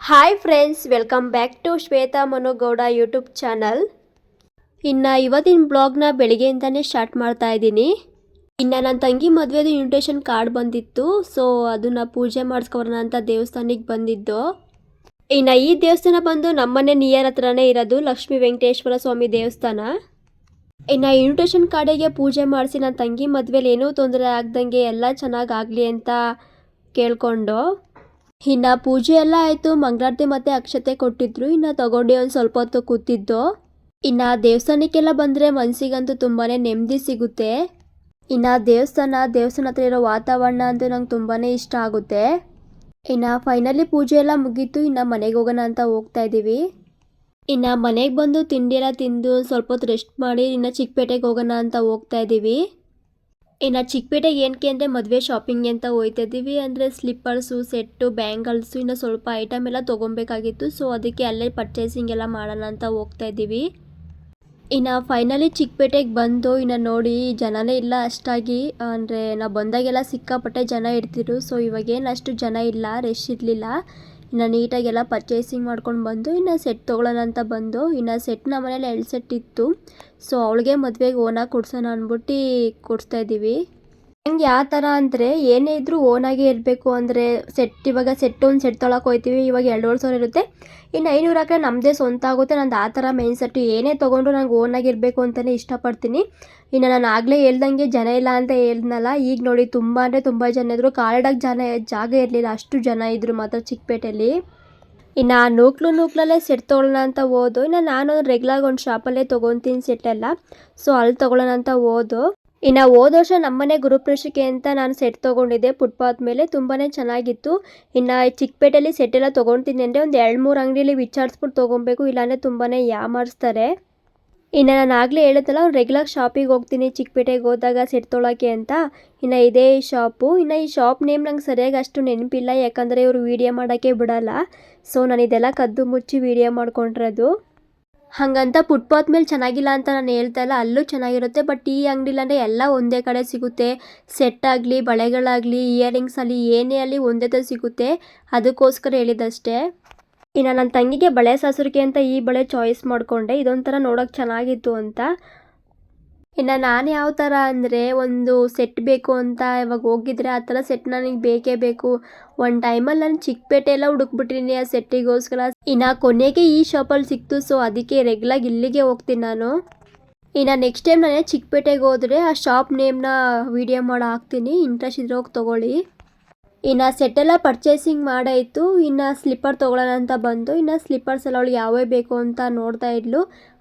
Hi friends welcome back to Shweta Manogowda YouTube channel ಇನ್ನು ಇವತ್ತಿನ ಬ್ಲಾಗ್ನ ಬೆಳಿಗ್ಗೆಯಿಂದನೇ start ಮಾಡ್ತಾ ಇದ್ದೀನಿ. ಇನ್ನು ನನ್ನ ತಂಗಿ ಮದುವೆದು ಇನ್ವಿಟೇಷನ್ ಕಾರ್ಡ್ ಬಂದಿತ್ತು ಸೊ ಅದನ್ನು ಪೂಜೆ ಮಾಡಿಸ್ಕೊಬರೋಣ ಅಂತ ದೇವಸ್ಥಾನಕ್ಕೆ ಬಂದಿದ್ದು. ಇನ್ನು ಈ ದೇವಸ್ಥಾನ ಬಂದು ನಮ್ಮನೆ ನಿಯರ್ ಹತ್ರನೇ ಇರೋದು ಲಕ್ಷ್ಮೀ ವೆಂಕಟೇಶ್ವರ ಸ್ವಾಮಿ ದೇವಸ್ಥಾನ. ಇನ್ನು ಇನ್ವಿಟೇಷನ್ ಕಾರ್ಡಿಗೆ ಪೂಜೆ ಮಾಡಿಸಿ ನನ್ನ ತಂಗಿ ಮದುವೆಲಿ ಏನೂ ತೊಂದರೆ ಆಗ್ದಂಗೆ ಎಲ್ಲ ಚೆನ್ನಾಗಾಗಲಿ ಅಂತ ಕೇಳಿಕೊಂಡು. ಇನ್ನು ಪೂಜೆ ಎಲ್ಲ ಆಯಿತು, ಮಂಗಳಾರತಿ ಮತ್ತು ಅಕ್ಷತೆ ಕೊಟ್ಟಿದ್ರು. ಇನ್ನು ತಗೊಂಡು ಒಂದು ಸ್ವಲ್ಪ ಹೊತ್ತು ಕೂತಿದ್ದು. ಇನ್ನು ದೇವಸ್ಥಾನಕ್ಕೆಲ್ಲ ಬಂದರೆ ಮನಸ್ಸಿಗಂತೂ ತುಂಬಾ ನೆಮ್ಮದಿ ಸಿಗುತ್ತೆ. ಇನ್ನು ದೇವಸ್ಥಾನ ದೇವಸ್ಥಾನ ಹತ್ರ ಇರೋ ವಾತಾವರಣ ಅಂತೂ ನಂಗೆ ತುಂಬಾ ಇಷ್ಟ ಆಗುತ್ತೆ. ಇನ್ನು ಫೈನಲಿ ಪೂಜೆ ಎಲ್ಲ ಮುಗೀತು, ಇನ್ನು ಮನೆಗೆ ಹೋಗೋಣ ಅಂತ ಹೋಗ್ತಾ ಇದ್ದೀವಿ ಇನ್ನು ಮನೆಗೆ ಬಂದು ತಿಂಡಿ ಎಲ್ಲ ತಿಂದು ಸ್ವಲ್ಪ ಹೊತ್ತು ರೆಸ್ಟ್ ಮಾಡಿ, ಇನ್ನು ಚಿಕ್ಕಪೇಟೆಗೆ ಹೋಗೋಣ ಅಂತ ಹೋಗ್ತಾ ಇದ್ದೀವಿ ಇನ್ನು ಚಿಕ್ಕಪೇಟೆ ಏನಕ್ಕೆ ಅಂದರೆ ಮದುವೆ ಶಾಪಿಂಗ್ ಅಂತ ಹೋಯ್ತಾ ಇದ್ದೀವಿ ಅಂದರೆ ಸ್ಲಿಪ್ಪರ್ಸು ಸೆಟ್ಟು ಬ್ಯಾಂಗಲ್ಸು ಇನ್ನು ಸ್ವಲ್ಪ ಐಟಮ್ ಎಲ್ಲ ತೊಗೊಬೇಕಾಗಿತ್ತು ಸೊ ಅದಕ್ಕೆ ಅಲ್ಲೇ ಪರ್ಚೇಸಿಂಗ್ ಎಲ್ಲ ಮಾಡೋಣ ಅಂತ ಹೋಗ್ತಾ ಇದ್ದೀವಿ ಇನ್ನು ಫೈನಲಿ ಚಿಕ್ಕಪೇಟೆಗೆ ಬಂದು ಇನ್ನು ನೋಡಿ ಜನನೇ ಇಲ್ಲ ಅಷ್ಟಾಗಿ. ಅಂದರೆ ನಾವು ಬಂದಾಗೆಲ್ಲ ಸಿಕ್ಕಾಪಟ್ಟೆ ಜನ ಇರ್ತಿದ್ರು. ಸೊ ಇವಾಗೇನು ಅಷ್ಟು ಜನ ಇಲ್ಲ ರಶ್ ಇರಲಿಲ್ಲ. ಇನ್ನು ನೀಟಾಗೆಲ್ಲ ಪರ್ಚೇಸಿಂಗ್ ಮಾಡ್ಕೊಂಡು ಬಂದು, ಇನ್ನು ಸೆಟ್ ತೊಗೊಳ್ಳೋಣ ಅಂತ ಬಂದು, ಇನ್ನು ಸೆಟ್ ನಮ್ಮ ಮನೇಲಿ ಎರಡು ಸೆಟ್ ಇತ್ತು. ಸೊ ಅವಳಿಗೆ ಮದುವೆಗೆ ಓನಾಗಿ ಕೊಡ್ಸೋಣ ಅಂದ್ಬಿಟ್ಟು ಕೊಡಿಸ್ತಾ ಇದ್ದೀವಿ ನಂಗೆ ಯಾವ ಥರ ಅಂದರೆ ಏನೇ ಇದ್ದರೂ ಓನಾಗೇ ಇರಬೇಕು. ಅಂದರೆ ಸೆಟ್ ಇವಾಗ ಸೆಟ್ ಒಂದು ಸೆಟ್ ತೊಳಕ್ಕೆ ಹೋಗ್ತೀವಿ ಇವಾಗ ಎರಡೂವರೆ ಸಾವಿರ ಇರುತ್ತೆ. ಇನ್ನು ಐನೂರು ಹಾಕಿದ್ರೆ ನಮ್ಮದೇ ಸ್ವಂತ ಆಗುತ್ತೆ. ನಂದು ಆ ಥರ ಮೈಂಡ್ ಸೆಟ್ಟು ಏನೇ ತೊಗೊಂಡ್ರು ನಂಗೆ ಓನಾಗಿರಬೇಕು ಅಂತಲೇ ಇಷ್ಟಪಡ್ತೀನಿ. ಇನ್ನು ನಾನು ಆಗಲೇ ಹೇಳ್ದಂಗೆ ಜನ ಇಲ್ಲ ಅಂತ ಹೇಳ್ದನಲ್ಲ ಈಗ ನೋಡಿ ತುಂಬ ಅಂದರೆ ತುಂಬ ಜನ ಇದ್ದರು ಕಾಲ್ಡಾಗಿ ಜನ, ಜಾಗ ಇರಲಿಲ್ಲ, ಅಷ್ಟು ಜನ ಇದ್ದರು ಮಾತ್ರ ಚಿಕ್ಕಪೇಟೆಯಲ್ಲಿ. ಇನ್ನು ಆ ನೂಕ್ಲು ನೂಕ್ಲಲ್ಲೇ ಸೆಟ್ ತೊಗೊಳ್ಳೋಣ ಅಂತ ಓದು ಇನ್ನು ನಾನು ರೆಗ್ಯುಲರ್ ಒಂದು ಶಾಪಲ್ಲೇ ತೊಗೊತೀನಿ ಸೆಟ್ಟೆಲ್ಲ ಸೊ ಅಲ್ಲಿ ತೊಗೊಳ್ಳೋಣ ಅಂತ ಹೋದು. ಇನ್ನು ಹೋದ ವರ್ಷ ನಮ್ಮನೆ ಗುರುಪ್ರವೇಶಕ್ಕೆ ಅಂತ ನಾನು ಸೆಟ್ ತೊಗೊಂಡಿದ್ದೆ. ಫುಟ್ಪಾತ್ ಮೇಲೆ ತುಂಬಾ ಚೆನ್ನಾಗಿತ್ತು. ಇನ್ನು ಚಿಕ್ಕಪೇಟೆಯಲ್ಲಿ ಸೆಟ್ ಎಲ್ಲ ತೊಗೊಳ್ತೀನಿ ಅಂದರೆ ಒಂದು ಎರಡು ಮೂರು ಅಂಗಡಿಯಲ್ಲಿ ವಿಚಾರಿಸ್ಬಿಟ್ಟು ತೊಗೊಬೇಕು. ಇಲ್ಲಾಂದರೆ ತುಂಬಾ ಯಾಮಾರಿಸ್ತಾರೆ. ಇನ್ನು ನಾನು ಆಗಲೇ ಹೇಳಿದ್ನಲ್ಲ ರೆಗ್ಯುಲರ್ ಶಾಪಿಗೆ ಹೋಗ್ತೀನಿ. ಚಿಕ್ಕಪೇಟೆಗೆ ಹೋದಾಗ ಸೆಟ್ ತೊಳೋಕೆ ಅಂತ. ಇನ್ನು ಇದೇ ಶಾಪು ಇನ್ನು ಈ ಶಾಪ್ ನೇಮ್ ನಂಗೆ ಸರಿಯಾಗಿ ಅಷ್ಟು ನೆನಪಿಲ್ಲ. ಯಾಕಂದರೆ ಇವರು ವೀಡಿಯೋ ಮಾಡೋಕ್ಕೆ ಬಿಡಲ್ಲ. ಸೊ ನಾನು ಇದೆಲ್ಲ ಕದ್ದು ಮುಚ್ಚಿ ವೀಡಿಯೋ ಮಾಡ್ಕೊಂಡಿರೋದು. ಹಾಗಂತ ಫುಟ್ಪಾತ್ ಮೇಲೆ ಚೆನ್ನಾಗಿಲ್ಲ ಅಂತ ನಾನು ಹೇಳ್ತಾ ಇಲ್ಲ, ಅಲ್ಲೂ ಚೆನ್ನಾಗಿರುತ್ತೆ. ಬಟ್ ಈ ಅಂಗಡಿಲಂದರೆ ಎಲ್ಲ ಒಂದೇ ಕಡೆ ಸಿಗುತ್ತೆ. ಸೆಟ್ ಆಗಲಿ, ಬಳೆಗಳಾಗಲಿ ಇಯರಿಂಗ್ಸ್ ಅಲ್ಲಿ, ಏನೇ ಅಲ್ಲಿ ಒಂದೇ ಥರ ಸಿಗುತ್ತೆ. ಅದಕ್ಕೋಸ್ಕರ ಹೇಳಿದಷ್ಟೇ. ಇನ್ನು ನನ್ನ ತಂಗಿಗೆ ಬಳೆ ಸಾಸುರಿಕೆ ಅಂತ ಈ ಬಳೆ ಚಾಯ್ಸ್ ಮಾಡಿಕೊಂಡೆ. ಇದೊಂಥರ ನೋಡೋಕೆ ಚೆನ್ನಾಗಿತ್ತು ಅಂತ. ಇನ್ನು ನಾನು ಯಾವ ಥರ ಅಂದರೆ ಒಂದು ಸೆಟ್ ಬೇಕು ಅಂತ ಇವಾಗ ಹೋಗಿದ್ರೆ ಆ ಥರ ಸೆಟ್ ನನಗೆ ಬೇಕೇ ಬೇಕು. ಒಂದು ಟೈಮಲ್ಲಿ ನಾನು ಚಿಕ್ಕಪೇಟೆ ಎಲ್ಲ ಹುಡುಕ್ಬಿಟ್ಟಿನಿ ಆ ಸೆಟ್ಟಿಗೋಸ್ಕರ ಇನ್ನು ಕೊನೆಗೆ ಈ ಶಾಪಲ್ಲಿ ಸಿಕ್ತು ಸೊ ಅದಕ್ಕೆ ರೆಗ್ಯುಲಾಗಿ ಇಲ್ಲಿಗೆ ಹೋಗ್ತೀನಿ ನಾನು. ಇನ್ನು ನೆಕ್ಸ್ಟ್ ಟೈಮ್ ನಾನೇ ಚಿಕ್ಕಪೇಟೆಗೆ ಹೋದರೆ ಆ ಶಾಪ್ ನೇಮ್ನ ವೀಡಿಯೋ ಮಾಡಿ ಹಾಕ್ತೀನಿ. ಇಂಟ್ರೆಸ್ಟ್ ಇದ್ರೆ ಹೋಗಿ ತೊಗೊಳ್ಳಿ. ಇನ್ನು ಸೆಟ್ಟೆಲ್ಲ ಪರ್ಚೇಸಿಂಗ್ ಮಾಡಾಯಿತು. ಇನ್ನು ಸ್ಲಿಪ್ಪರ್ ತೊಗೊಳ್ಳೋಣ ಅಂತ ಬಂದು, ಇನ್ನು ಸ್ಲಿಪ್ಪರ್ಸ್ ಎಲ್ಲ ಅವಳು ಯಾವೇ ಬೇಕು ಅಂತ ನೋಡ್ತಾ ಇದ್ಲು.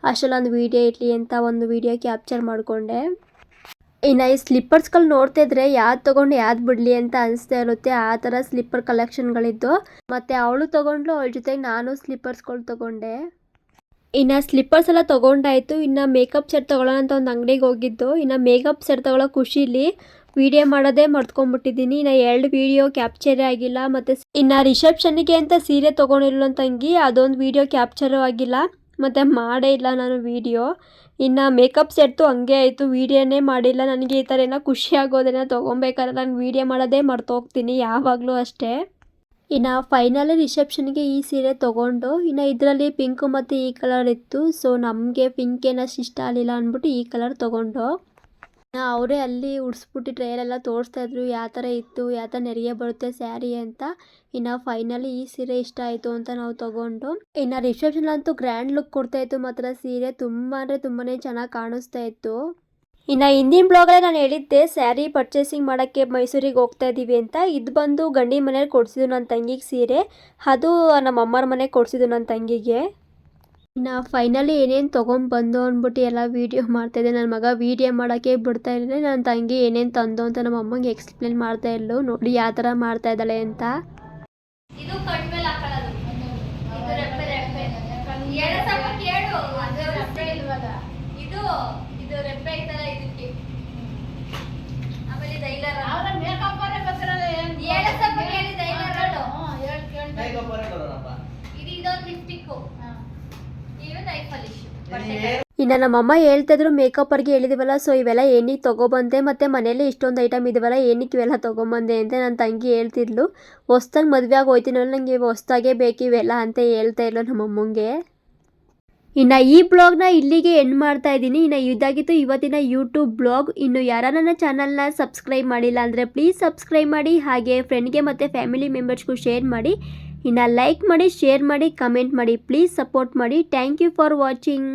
ಅಷ್ಟರಲ್ಲಿ ಒಂದು ವೀಡಿಯೋ ಇರಲಿ ಅಂತ ಒಂದು ವೀಡಿಯೋ ಕ್ಯಾಪ್ಚರ್ ಮಾಡಿಕೊಂಡೆ. ಇನ್ನು ಈ ಸ್ಲಿಪ್ಪರ್ಸ್ಗಳು ನೋಡ್ತಾ ಇದ್ರೆ ಯಾವ್ದು ತೊಗೊಂಡು ಯಾವ್ದು ಬಿಡಲಿ ಅಂತ ಅನಿಸ್ತಾ ಇರುತ್ತೆ. ಆ ಥರ ಸ್ಲಿಪ್ಪರ್ ಕಲೆಕ್ಷನ್ಗಳಿದ್ದು ಮತ್ತು ಅವಳು ತೊಗೊಂಡ್ಲು ಅವಳ ಜೊತೆಗೆ ನಾನು ಸ್ಲಿಪ್ಪರ್ಸ್ಗಳು ತೊಗೊಂಡೆ. ಇನ್ನು ಸ್ಲಿಪ್ಪರ್ಸ್ ಎಲ್ಲ ತೊಗೊಂಡಾಯಿತು. ಇನ್ನು ಮೇಕಪ್ ಸೆಟ್ ತೊಗೊಳ್ಳೋಣ ಅಂತ ಒಂದು ಅಂಗಡಿಗೆ ಹೋಗಿದ್ದು. ಇನ್ನು ಮೇಕಪ್ ಸೆಟ್ ತೊಗೊಳ್ಳೋ ಖುಷಿಲಿ ವಿಡಿಯೋ ಮಾಡೋದೇ ಮರ್ತ್ಕೊಂಡ್ಬಿಟ್ಟಿದ್ದೀನಿ. ಇನ್ನು ಎರಡು ವಿಡಿಯೋ ಕ್ಯಾಪ್ಚರೇ ಆಗಿಲ್ಲ. ಮತ್ತು ಇನ್ನು ರಿಸೆಪ್ಷನ್ಗೆ ಅಂತ ಸೀರೆ ತೊಗೊಂಡಿಲ್ಲ ತಂಗಿ ಅದೊಂದು ವಿಡಿಯೋ ಕ್ಯಾಪ್ಚರು ಆಗಿಲ್ಲ. ಮತ್ತು ಮಾಡೇ ಇಲ್ಲ ನಾನು ವಿಡಿಯೋ. ಇನ್ನು ಮೇಕಪ್ ಸೆಟ್ಟು ಹಂಗೆ ಆಯಿತು. ವೀಡಿಯೋನೇ ಮಾಡಿಲ್ಲ. ನನಗೆ ಈ ಥರ ಏನೋ ಖುಷಿ ಆಗೋದೇನೋ ತೊಗೊಬೇಕಾದ್ರೆ ನಾನು ವೀಡಿಯೋ ಮಾಡೋದೇ ಮರ್ತೋಗ್ತೀನಿ ಯಾವಾಗಲೂ ಅಷ್ಟೇ. ಇನ್ನು ಫೈನಲ್ ರಿಸೆಪ್ಷನ್ಗೆ ಈ ಸೀರೆ ತೊಗೊಂಡು, ಇನ್ನು ಇದರಲ್ಲಿ ಪಿಂಕು ಮತ್ತು ಈ ಕಲರ್ ಇತ್ತು. ಸೊ ನಮಗೆ ಪಿಂಕ್ ಏನಷ್ಟು ಇಷ್ಟ ಆಗಲಿಲ್ಲ ಅಂದ್ಬಿಟ್ಟು ಈ ಕಲರ್ ತೊಗೊಂಡು. ಅವರೇ ಅಲ್ಲಿ ಉಡ್ಸ್ಬಿಟ್ಟು ಟ್ರಯಲೆಲ್ಲ ತೋರಿಸ್ತಾ ಇದ್ರು. ಯಾವ ಥರ ಇತ್ತು, ಯಾವ ಥರ ನೆರಿಗೆ ಬರುತ್ತೆ ಸ್ಯಾರಿ ಅಂತ. ಇನ್ನು ಫೈನಲಿ ಈ ಸೀರೆ ಇಷ್ಟ ಆಯಿತು ಅಂತ ನಾವು ತೊಗೊಂಡು. ಇನ್ನು ರಿಸೆಪ್ಷನ್ ಅಂತೂ ಗ್ರ್ಯಾಂಡ್ ಲುಕ್ ಕೊಡ್ತಾ ಇತ್ತು ಮಾತ್ರ. ಸೀರೆ ತುಂಬ ಅಂದರೆ ತುಂಬಾ ಚೆನ್ನಾಗಿ ಕಾಣಿಸ್ತಾ ಇತ್ತು. ಇನ್ನು ಹಿಂದಿನ ಬ್ಲಾಗಲ್ಲೇ ನಾನು ಹೇಳಿದ್ದೆ, ಸ್ಯಾರಿ ಪರ್ಚೇಸಿಂಗ್ ಮಾಡೋಕ್ಕೆ ಮೈಸೂರಿಗೆ ಹೋಗ್ತಾ ಇದ್ದೀವಿ ಅಂತ. ಇದು ಬಂದು ಗಂಡಿ ಮನೇಲಿ ಕೊಡಿಸಿದ್ದು ನನ್ನ ತಂಗಿಗೆ ಸೀರೆ. ಅದು ನಮ್ಮ ಅಮ್ಮರ ಮನೆಗೆ ಕೊಡಿಸಿದ್ದು ನನ್ನ ತಂಗಿಗೆ. ಇನ್ನು ಫೈನಲಿ ಏನೇನು ತೊಗೊಂಬಂದು ಅಂದ್ಬಿಟ್ಟು ಎಲ್ಲ ವೀಡಿಯೋ ಮಾಡ್ತಾಯಿದ್ದೆ ನನ್ನ ಮಗ ವೀಡಿಯೋ ಮಾಡೋಕ್ಕೆ ಬಿಡ್ತಾ ಇರಲಿಲ್ಲ. ನನ್ನ ತಂಗಿ ಏನೇನು ತಂದು ಅಂತ ನಮ್ಮ ಅಮ್ಮಂಗೆ ಎಕ್ಸ್ಪ್ಲೇನ್ ಮಾಡ್ತಾ ಇದ್ಲು. ನೋಡಿ ಯಾವ ಥರ ಮಾಡ್ತಾ ಇದ್ದಾಳೆ ಅಂತ. ಇದು ಇನ್ನು ನಮ್ಮಮ್ಮ ಹೇಳ್ತಿದ್ರು ಮೇಕಪ್ಪರ್ಗೆ ಹೇಳಿದಿವಲ್ಲ ಸೊ ಇವೆಲ್ಲ ಏನಕ್ಕೆ ತೊಗೊಬಂದೆ, ಮತ್ತು ಮನೇಲಿ ಇಷ್ಟೊಂದು ಐಟಮ್ ಇದಿವಲ್ಲ, ಏನಕ್ಕೆ ಇವೆಲ್ಲ ತೊಗೊಂಬಂದೆ ಅಂತ ನನ್ನ ತಂಗಿ ಹೇಳ್ತಿದ್ಲು. ಹೊಸ್ದಾಗಿ ಮದುವೆ ಆಗಿ ಹೋಯ್ತೀನಲ್ಲ ನನಗೆ ಹೊಸ್ದಾಗೆ ಬೇಕು ಇವೆಲ್ಲ ಅಂತ ಹೇಳ್ತಾ ಇದ್ಲು ನಮ್ಮಮ್ಮಂಗೆ. ಇನ್ನು ಈ ಬ್ಲಾಗ್ನ ಇಲ್ಲಿಗೆ ಎಂಡ್ ಮಾಡ್ತಾ ಇದ್ದೀನಿ. ಇನ್ನು ಇದಾಗಿತ್ತು ಇವತ್ತಿನ ಯೂಟ್ಯೂಬ್ ಬ್ಲಾಗ್. ಇನ್ನು ಯಾರ ನನ್ನ ಚಾನಲ್ನ ಸಬ್ಸ್ಕ್ರೈಬ್ ಮಾಡಿಲ್ಲ ಅಂದರೆ ಪ್ಲೀಸ್ ಸಬ್ಸ್ಕ್ರೈಬ್ ಮಾಡಿ, ಹಾಗೆ ಫ್ರೆಂಡ್ಗೆ ಮತ್ತು ಫ್ಯಾಮಿಲಿ ಮೆಂಬರ್ಸ್ಗೂ ಶೇರ್ ಮಾಡಿ. ಇನ್ನು ಲೈಕ್ ಮಾಡಿ ಶೇರ್ ಮಾಡಿ ಕಮೆಂಟ್ ಮಾಡಿ ಪ್ಲೀಸ್ ಸಪೋರ್ಟ್ ಮಾಡಿ. Thank you for watching